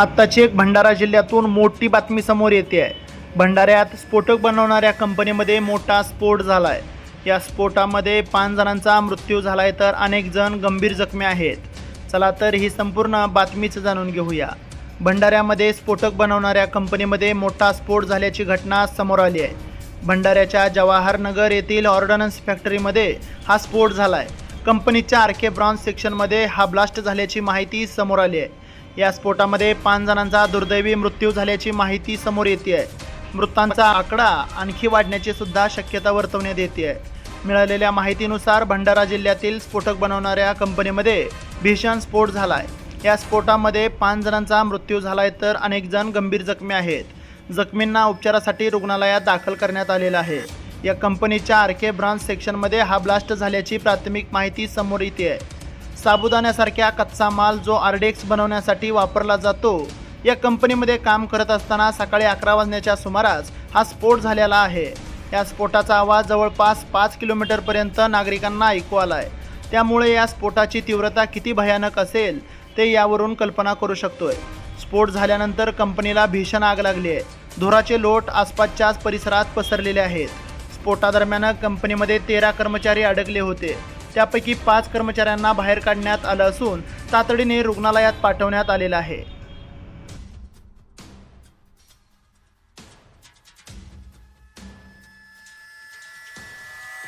आत्ताची एक भंडारा जिल्ह्यातून मोठी बातमी समोर येते आहे. भंडाऱ्यात स्फोटक बनवणाऱ्या कंपनीमध्ये मोठा स्फोट झाला आहे या स्फोटामध्ये पाच जणांचा मृत्यू झाला आहे तर अनेक जण गंभीर जखमी आहेत. चला तर ही संपूर्ण बातमीच जाणून घेऊया. भंडाऱ्यामध्ये स्फोटक बनवणाऱ्या कंपनीमध्ये मोठा स्फोट झाल्याची घटना समोर आली आहे. भंडाऱ्याच्या जवाहरनगर येथील ऑर्डनन्स फॅक्टरीमध्ये हा स्फोट झाला आहे कंपनीच्या आर के ब्रॉन्झ सेक्शनमध्ये हा ब्लास्ट झाल्याची माहिती समोर आली आहे. या स्फोटामध्ये पाच जणांचा दुर्दैवी मृत्यू झाल्याची माहिती समोर येते आहे मृतांचा आकडा आणखी वाढण्याची सुद्धा शक्यता वर्तवण्यात येते आहे मिळालेल्या माहितीनुसार भंडारा जिल्ह्यातील स्फोटक बनवणाऱ्या कंपनीमध्ये भीषण स्फोट झाला आहे या स्फोटामध्ये पाच जणांचा मृत्यू झाला आहे तर अनेक जण गंभीर जखमी आहेत. जखमींना उपचारासाठी रुग्णालयात दाखल करण्यात आलेलं आहे. या कंपनीच्या आर के ब्रांच सेक्शनमध्ये हा ब्लास्ट झाल्याची प्राथमिक माहिती समोर येते आहे साबुदाण्यासारख्या कच्चा माल जो आरडेक्स बनवण्यासाठी वापरला जातो या कंपनीमध्ये काम करत असताना सकाळी अकरा वाजण्याच्या सुमारास हा स्फोट झालेला आहे. या स्फोटाचा आवाज जवळपास पाच किलोमीटरपर्यंत नागरिकांना ऐकू आला आहे त्यामुळे या स्फोटाची तीव्रता किती भयानक असेल ते यावरून कल्पना करू शकतोय. स्फोट झाल्यानंतर कंपनीला भीषण आग लागली आहे. धुराचे लोट आसपासच्याच परिसरात पसरलेले आहेत. स्फोटादरम्यान कंपनीमध्ये तेरा कर्मचारी अडकले होते. त्यापैकी पाच कर्मचाऱ्यांना बाहेर काढण्यात आलं असून तातडीने रुग्णालयात पाठवण्यात आलेलं आहे.